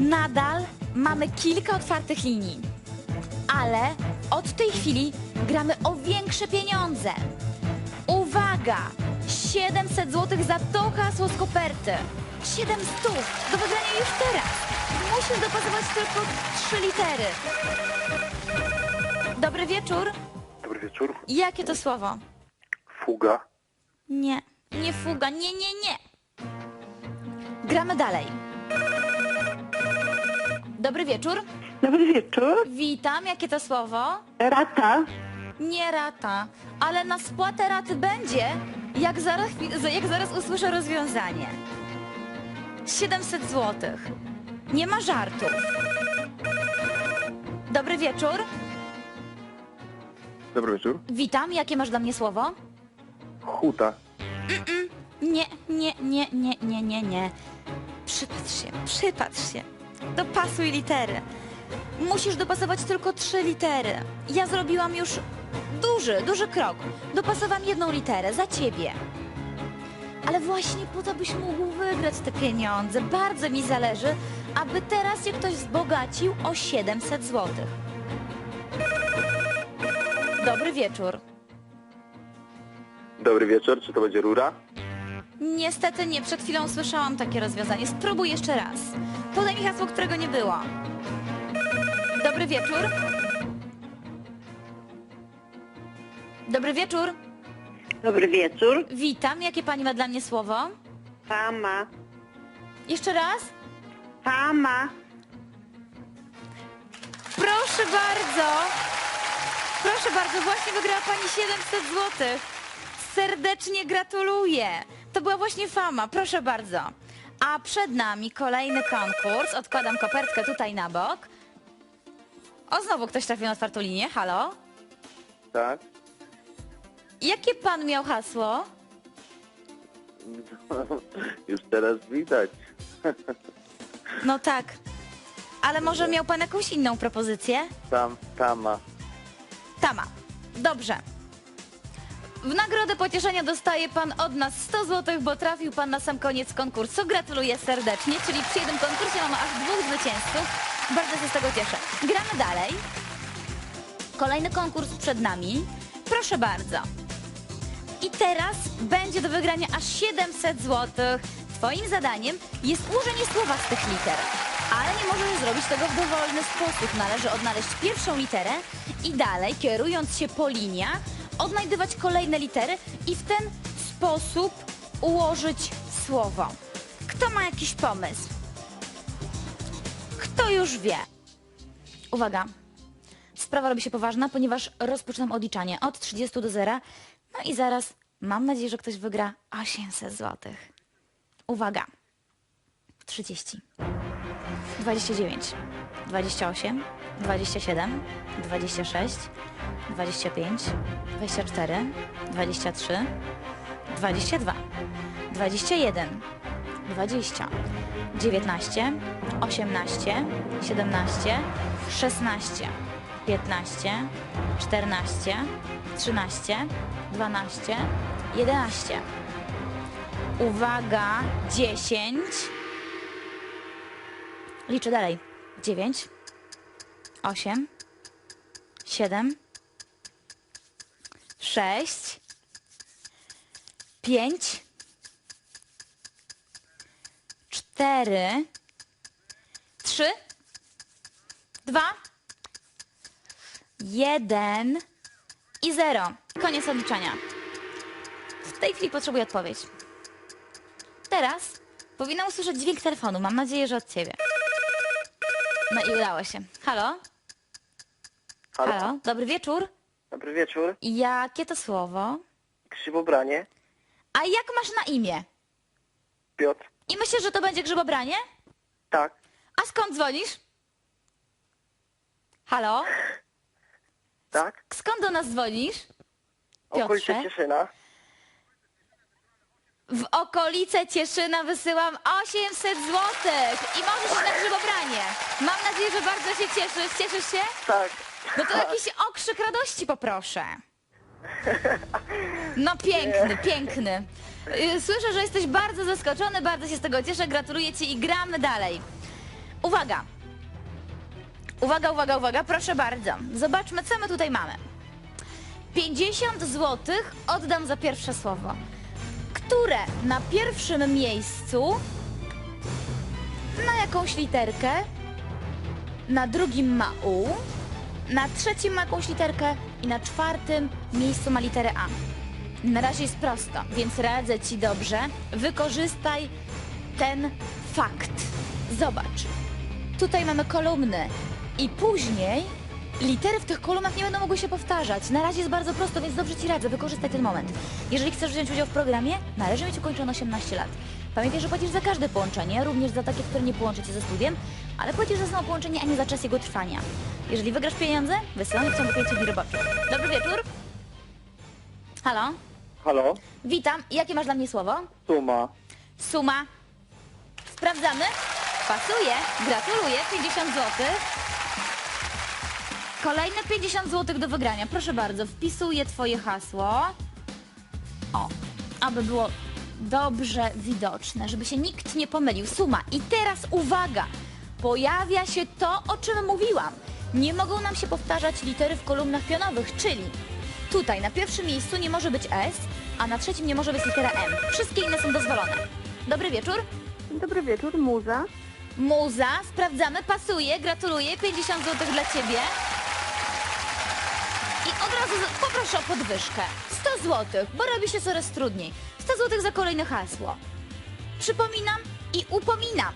Nadal mamy kilka otwartych linii, ale od tej chwili gramy o większe pieniądze. Uwaga! 700 zł za to hasło z koperty. 700 do wygrania już teraz. Musisz dopasować tylko trzy litery. Dobry wieczór. Dobry wieczór. Jakie to słowo? Fuga. Nie, nie fuga, nie, nie, nie. Gramy dalej. Dobry wieczór. Dobry wieczór. Witam, jakie to słowo? Rata. Nie rata, ale na spłatę raty będzie, jak zaraz, jak zaraz usłyszę rozwiązanie. 700 zł. Nie ma żartów. Dobry wieczór. Dobry wieczór. Witam, jakie masz dla mnie słowo? Huta. Nie, nie, nie, nie, nie, nie, nie. Przypatrz się, przypatrz się. Dopasuj litery. Musisz dopasować tylko trzy litery. Ja zrobiłam już duży, duży krok. Dopasowałam jedną literę za ciebie. Ale właśnie po to byś mógł wygrać te pieniądze. Bardzo mi zależy, aby teraz się ktoś wzbogacił o 700 zł. Dobry wieczór. Dobry wieczór. Czy to będzie rura? Niestety nie, przed chwilą słyszałam takie rozwiązanie. Spróbuj jeszcze raz. Podaj mi hasło, którego nie było. Dobry wieczór. Dobry wieczór. Dobry wieczór. Witam. Jakie pani ma dla mnie słowo? Tama. Jeszcze raz? Tama. Proszę bardzo. Proszę bardzo, właśnie wygrała pani 700 zł. Serdecznie gratuluję. To była właśnie fama, proszę bardzo. A przed nami kolejny konkurs. Odkładam kopertkę tutaj na bok. O, znowu ktoś trafił na otwartą linię. Halo? Tak. Jakie pan miał hasło? Już teraz widać. No tak. Ale może miał pan jakąś inną propozycję? Tam, tama. Tama. Dobrze. W nagrodę pocieszenia dostaje pan od nas 100 zł, bo trafił pan na sam koniec konkursu. Gratuluję serdecznie, czyli przy jednym konkursie mamy aż dwóch zwycięzców. Bardzo się z tego cieszę. Gramy dalej. Kolejny konkurs przed nami. Proszę bardzo. I teraz będzie do wygrania aż 700 zł. Twoim zadaniem jest ułożenie słowa z tych liter. Ale nie możesz zrobić tego w dowolny sposób. Należy odnaleźć pierwszą literę i dalej, kierując się po liniach, odnajdywać kolejne litery i w ten sposób ułożyć słowo. Kto ma jakiś pomysł? Kto już wie? Uwaga. Sprawa robi się poważna, ponieważ rozpoczynam odliczanie od 30 do 0. No i zaraz mam nadzieję, że ktoś wygra 800 zł. Uwaga. 30. 29. 28. 27. 26. 25. 24. 23. 22. 21. 20. 19. 18. 17. 16. 15, 14, 13, 12, 11. Uwaga, 10. Liczę dalej. 9, 8, 7, 6, 5, 4, 3, 2, jeden i zero. Koniec odliczania. W tej chwili potrzebuję odpowiedź. Teraz powinna usłyszeć dźwięk telefonu. Mam nadzieję, że od ciebie. No i udało się. Halo? Halo. Halo? Dobry wieczór. Dobry wieczór. Jakie to słowo? Grzybobranie. A jak masz na imię? Piotr. I myślisz, że to będzie grzybobranie? Tak. A skąd dzwonisz? Halo? Tak. Skąd do nas dzwonisz? Okolice Piotrze? Cieszyna. W okolice Cieszyna wysyłam 800 zł i możesz iść na grzybobranie. Mam nadzieję, że bardzo się cieszysz. Cieszysz się? Tak. No to jakiś okrzyk radości poproszę. No piękny, piękny. Y, Słyszę, że jesteś bardzo zaskoczony, bardzo się z tego cieszę. Gratuluję Ci i gramy dalej. Uwaga! Uwaga, uwaga, uwaga, proszę bardzo. Zobaczmy, co my tutaj mamy. 50 zł oddam za pierwsze słowo, które na pierwszym miejscu na jakąś literkę, na drugim ma U, na trzecim ma jakąś literkę i na czwartym miejscu ma literę A. Na razie jest prosto, więc radzę Ci dobrze. Wykorzystaj ten fakt. Zobacz. Tutaj mamy kolumny i później litery w tych kolumnach nie będą mogły się powtarzać. Na razie jest bardzo prosto, więc dobrze Ci radzę, wykorzystaj ten moment. Jeżeli chcesz wziąć udział w programie, należy mieć ukończone 18 lat. Pamiętaj, że płacisz za każde połączenie, również za takie, które nie połączy Cię ze studiem, ale płacisz za samo połączenie, a nie za czas jego trwania. Jeżeli wygrasz pieniądze, wysyłamy ciągu 5 dni roboczych. Dobry wieczór. Halo? Halo? Witam. Jakie masz dla mnie słowo? Suma. Suma. Sprawdzamy. Pasuje. Gratuluję. 50 zł. Kolejne 50 zł do wygrania. Proszę bardzo, wpisuję Twoje hasło. O, aby było dobrze widoczne, żeby się nikt nie pomylił. Suma. I teraz uwaga. Pojawia się to, o czym mówiłam. Nie mogą nam się powtarzać litery w kolumnach pionowych, czyli tutaj na pierwszym miejscu nie może być S, a na trzecim nie może być litera M. Wszystkie inne są dozwolone. Dobry wieczór. Dobry wieczór, muza. Muza, sprawdzamy, pasuje, gratuluję, 50 zł dla Ciebie. Od razu poproszę o podwyżkę. 100 zł, bo robi się coraz trudniej. 100 zł za kolejne hasło. Przypominam i upominam.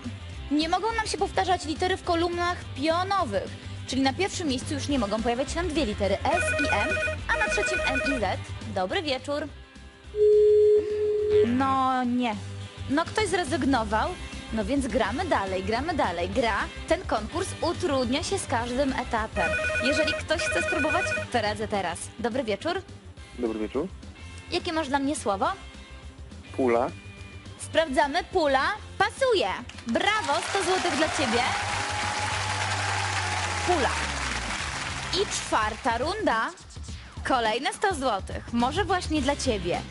Nie mogą nam się powtarzać litery w kolumnach pionowych. Czyli na pierwszym miejscu już nie mogą pojawiać się nam dwie litery S i M, a na trzecim N i Z. Dobry wieczór. No nie. No ktoś zrezygnował, no więc gramy dalej, gramy dalej. Gra, ten konkurs utrudnia się z każdym etapem. Jeżeli ktoś chce spróbować, to radzę teraz. Dobry wieczór. Dobry wieczór. Jakie masz dla mnie słowo? Pula. Sprawdzamy. Pula. Pasuje. Brawo, 100 zł dla Ciebie. Pula. I czwarta runda. Kolejne 100 zł. Może właśnie dla Ciebie.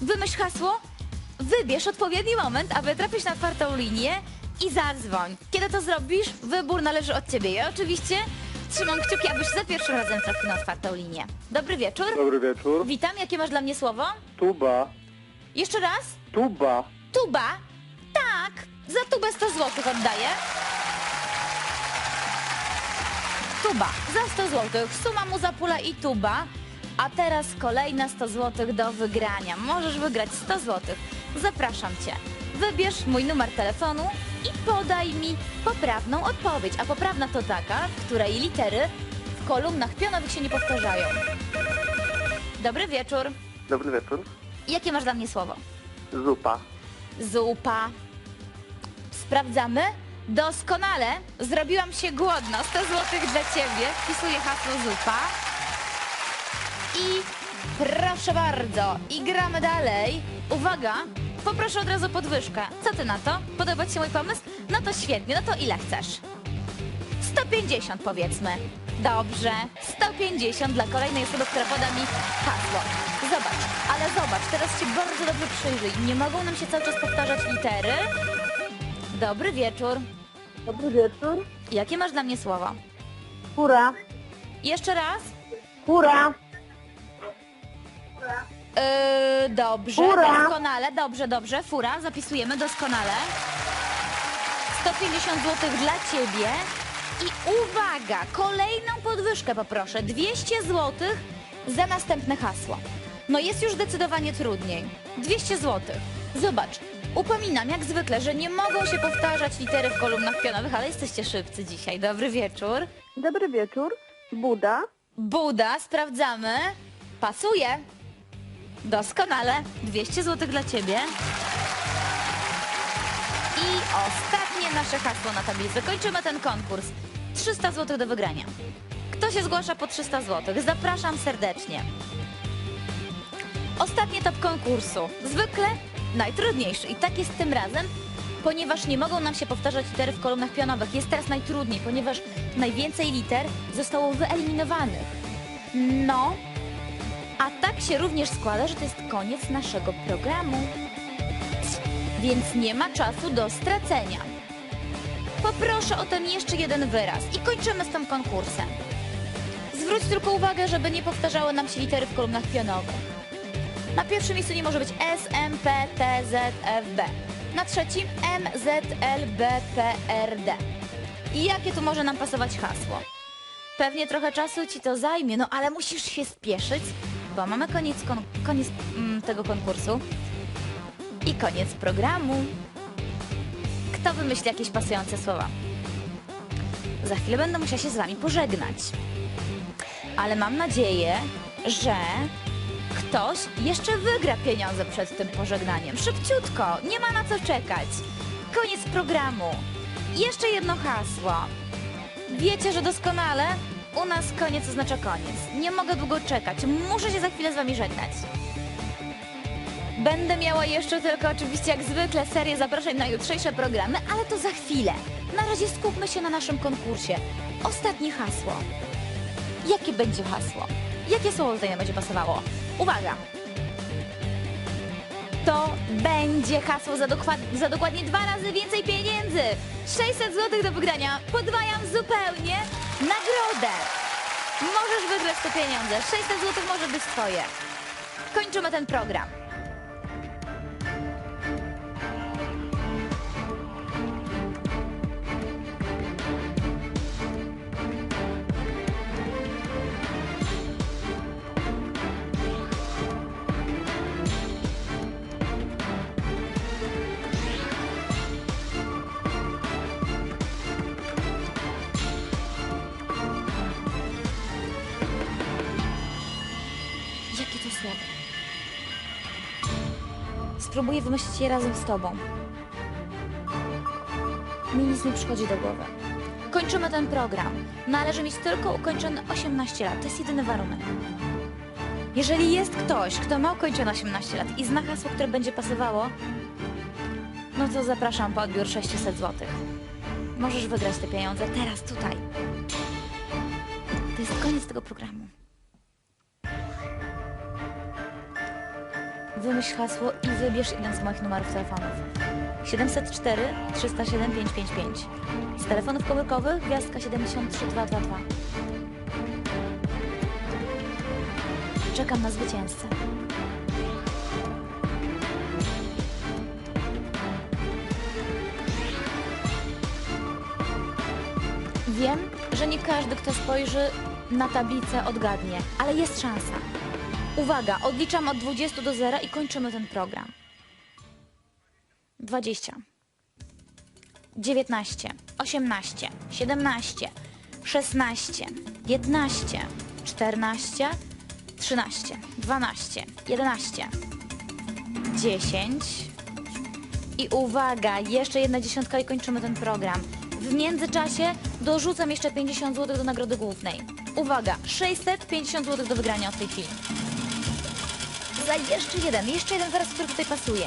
Wymyśl hasło. Wybierz odpowiedni moment, aby trafić na czwartą linię i zadzwoń. Kiedy to zrobisz, wybór należy od Ciebie. Ja oczywiście trzymam kciuki, abyś za pierwszym razem trafił na czwartą linię. Dobry wieczór. Dobry wieczór. Witam. Jakie masz dla mnie słowo? Tuba. Jeszcze raz. Tuba. Tuba? Tak, za tubę 100 zł oddaję. Tuba, za 100 zł. Suma mu za pula i tuba. A teraz kolejne 100 zł do wygrania. Możesz wygrać 100 zł. Zapraszam Cię. Wybierz mój numer telefonu i podaj mi poprawną odpowiedź. A poprawna to taka, w której litery w kolumnach pionowych się nie powtarzają. Dobry wieczór. Dobry wieczór. Jakie masz dla mnie słowo? Zupa. Zupa. Sprawdzamy. Doskonale. Zrobiłam się głodna. 100 zł dla Ciebie. Wpisuję hasło zupa. I proszę bardzo. I gramy dalej. Uwaga. Poproszę od razu podwyżkę. Co Ty na to? Podoba Ci się mój pomysł? No to świetnie. No to ile chcesz? 150 powiedzmy. Dobrze. 150 dla kolejnej osoby, która poda mi hasło. Zobacz, ale zobacz, teraz się bardzo dobrze przyjrzyj. Nie mogą nam się cały czas powtarzać litery. Dobry wieczór. Dobry wieczór. Jakie masz dla mnie słowo? Fura. Jeszcze raz? Fura. Yy, dobrze, Fura. doskonale, dobrze, dobrze. Fura, zapisujemy doskonale. 150 zł dla Ciebie. I uwaga, kolejną podwyżkę poproszę. 200 zł za następne hasło. No jest już zdecydowanie trudniej. 200 zł. Zobacz, upominam jak zwykle, że nie mogą się powtarzać litery w kolumnach pionowych, ale jesteście szybcy dzisiaj. Dobry wieczór. Dobry wieczór. Buda. Buda, sprawdzamy. Pasuje. Doskonale. 200 zł dla Ciebie. I ostatnie nasze hasło na tablicy. Kończymy ten konkurs. 300 zł do wygrania. Kto się zgłasza po 300 zł? Zapraszam serdecznie. Ostatni etap konkursu. Zwykle najtrudniejszy. I tak jest tym razem, ponieważ nie mogą nam się powtarzać litery w kolumnach pionowych. Jest teraz najtrudniej, ponieważ najwięcej liter zostało wyeliminowanych. No, a tak się również składa, że to jest koniec naszego programu. Więc nie ma czasu do stracenia. Poproszę o ten jeszcze jeden wyraz i kończymy z tym konkursem. Zwróć tylko uwagę, żeby nie powtarzały nam się litery w kolumnach pionowych. Na pierwszym miejscu nie może być S, M, P, T, Z, F, B. Na trzecim M, Z, L, B, P, R, D. I jakie tu może nam pasować hasło? Pewnie trochę czasu ci to zajmie, no ale musisz się spieszyć, bo mamy koniec, kon- koniec mm, tego konkursu i koniec programu. Kto wymyśli jakieś pasujące słowa? Za chwilę będę musiała się z wami pożegnać. Ale mam nadzieję, że ktoś jeszcze wygra pieniądze przed tym pożegnaniem. Szybciutko, nie ma na co czekać. Koniec programu. Jeszcze jedno hasło. Wiecie, że doskonale u nas koniec oznacza koniec. Nie mogę długo czekać. Muszę się za chwilę z wami żegnać. Będę miała jeszcze tylko oczywiście jak zwykle serię zaproszeń na jutrzejsze programy, ale to za chwilę. Na razie skupmy się na naszym konkursie. Ostatnie hasło. Jakie będzie hasło? Jakie słowo tutaj nam będzie pasowało? Uwaga! To będzie hasło za, dokład- za dokładnie dwa razy więcej pieniędzy. 600 zł do wygrania. Podwajam zupełnie nagrodę. Możesz wygrać te pieniądze. 600 zł może być twoje. Kończymy ten program. Spróbuję wymyślić je razem z tobą. Mi nic nie przychodzi do głowy. Kończymy ten program. Należy mieć tylko ukończone 18 lat. To jest jedyny warunek. Jeżeli jest ktoś, kto ma ukończone 18 lat i zna hasło, które będzie pasowało, no to zapraszam po odbiór 600 zł. Możesz wygrać te pieniądze teraz, tutaj. To jest koniec tego programu. Wymyśl hasło i wybierz jeden z moich numerów telefonów. 704 307 555. Z telefonów komórkowych gwiazdka 73222. Czekam na zwycięzcę. Wiem, że nie każdy, kto spojrzy na tablicę, odgadnie, ale jest szansa. Uwaga, odliczam od 20 do 0 i kończymy ten program. 20. 19, 18, 17, 16, 15, 14, 13, 12, 11, 10. I uwaga, jeszcze jedna dziesiątka i kończymy ten program. W międzyczasie dorzucam jeszcze 50 zł do nagrody głównej. Uwaga, 650 zł do wygrania od tej chwili. Za jeszcze jeden, jeszcze jeden wyraz, który tutaj pasuje.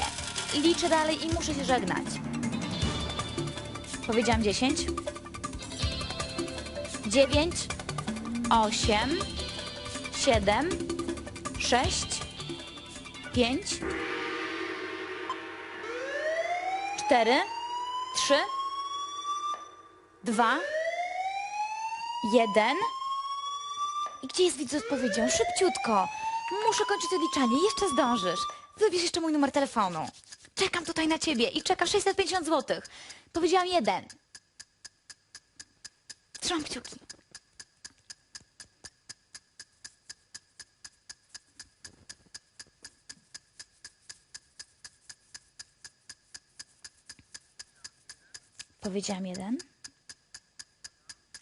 Liczę dalej i muszę się żegnać. Powiedziałam 10. 9. 8. 7. 6. 5. 4. 3. 2. 1. I gdzie jest widz z odpowiedzią? Szybciutko. Muszę kończyć odliczanie. Jeszcze zdążysz. Wybierz jeszcze mój numer telefonu. Czekam tutaj na ciebie i czeka 650 zł. Powiedziałam jeden. Trzymam kciuki. Powiedziałam jeden.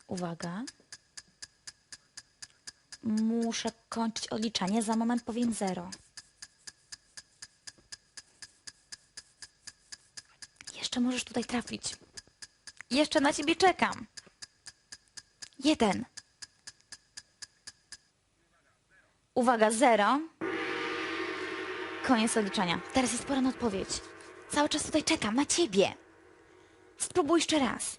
Uwaga. Muszę kończyć odliczanie, za moment powiem zero. Jeszcze możesz tutaj trafić. Jeszcze na ciebie czekam. Jeden. Uwaga, zero. Koniec odliczania. Teraz jest pora na odpowiedź. Cały czas tutaj czekam na ciebie. Spróbuj jeszcze raz.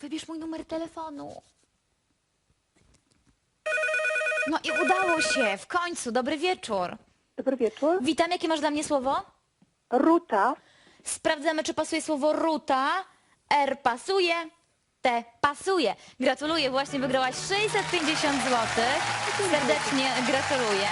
Wybierz mój numer telefonu. No i udało się, w końcu, dobry wieczór. Dobry wieczór. Witam, jakie masz dla mnie słowo? Ruta. Sprawdzamy, czy pasuje słowo ruta. R pasuje, T pasuje. Gratuluję, właśnie wygrałaś 650 zł. Serdecznie gratuluję.